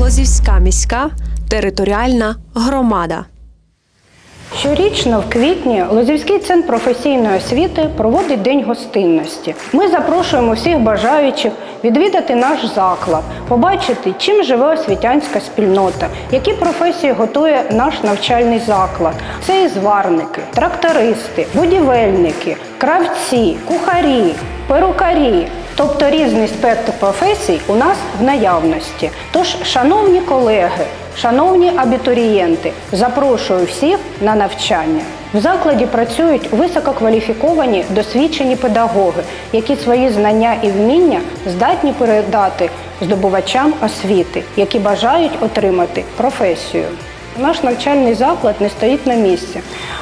Лозівська міська територіальна громада. Щорічно в квітні Лозівський центр професійної освіти проводить День гостинності. Ми запрошуємо всіх бажаючих відвідати наш заклад, побачити, чим живе освітянська спільнота, які професії готує наш навчальний заклад. Це і зварники, трактористи, будівельники, кравці, кухарі, перукарі. Тобто різний спектр професій у нас в наявності. Тож, шановні колеги, Шановні абітурієнти, запрошую всіх на навчання. В закладі працюють висококваліфіковані досвідчені педагоги, які свої знання і вміння здатні передати здобувачам освіти, які бажають отримати професію. Наш навчальний заклад не стоїть на місці,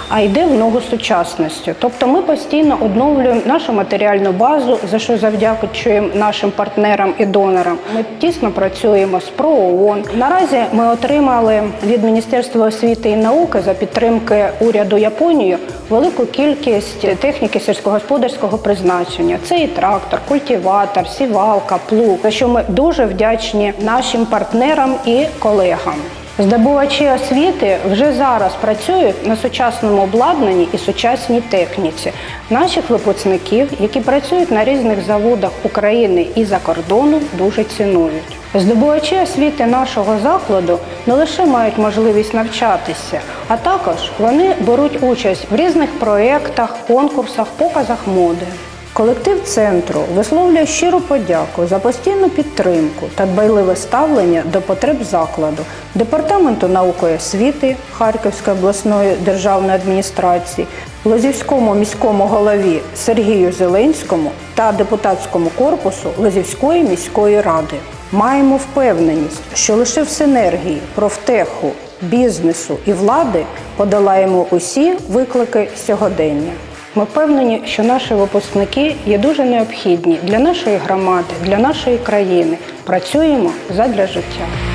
а йде в ногу з сучасністю. Тобто ми постійно оновлюємо нашу матеріальну базу, за що завдячуємо нашим партнерам і донорам. Ми тісно працюємо з ПРООН. Наразі ми отримали від Міністерства освіти і науки за підтримки уряду Японії велику кількість техніки сільськогосподарського призначення. Це і трактор, культиватор, сівалка, плуг. За що ми дуже вдячні нашим партнерам і колегам. Здобувачі освіти вже зараз працюють на сучасному обладнанні і сучасній техніці. Наших випускників, які працюють на різних заводах України і за кордоном, дуже цінують. Здобувачі освіти нашого закладу не лише мають можливість навчатися, а також вони беруть участь в різних проєктах, конкурсах, показах моди. Колектив центру висловлює щиру подяку за постійну підтримку та дбайливе ставлення до потреб закладу, департаменту науки і освіти Харківської обласної державної адміністрації, Лозівському міському голові Сергію Зеленському та депутатському корпусу Лозівської міської ради. Маємо впевненість, що лише в синергії профтеху, бізнесу і влади подолаємо усі виклики сьогодення. Ми впевнені, що наші випускники є дуже необхідні для нашої громади, для нашої країни. Працюємо задля життя.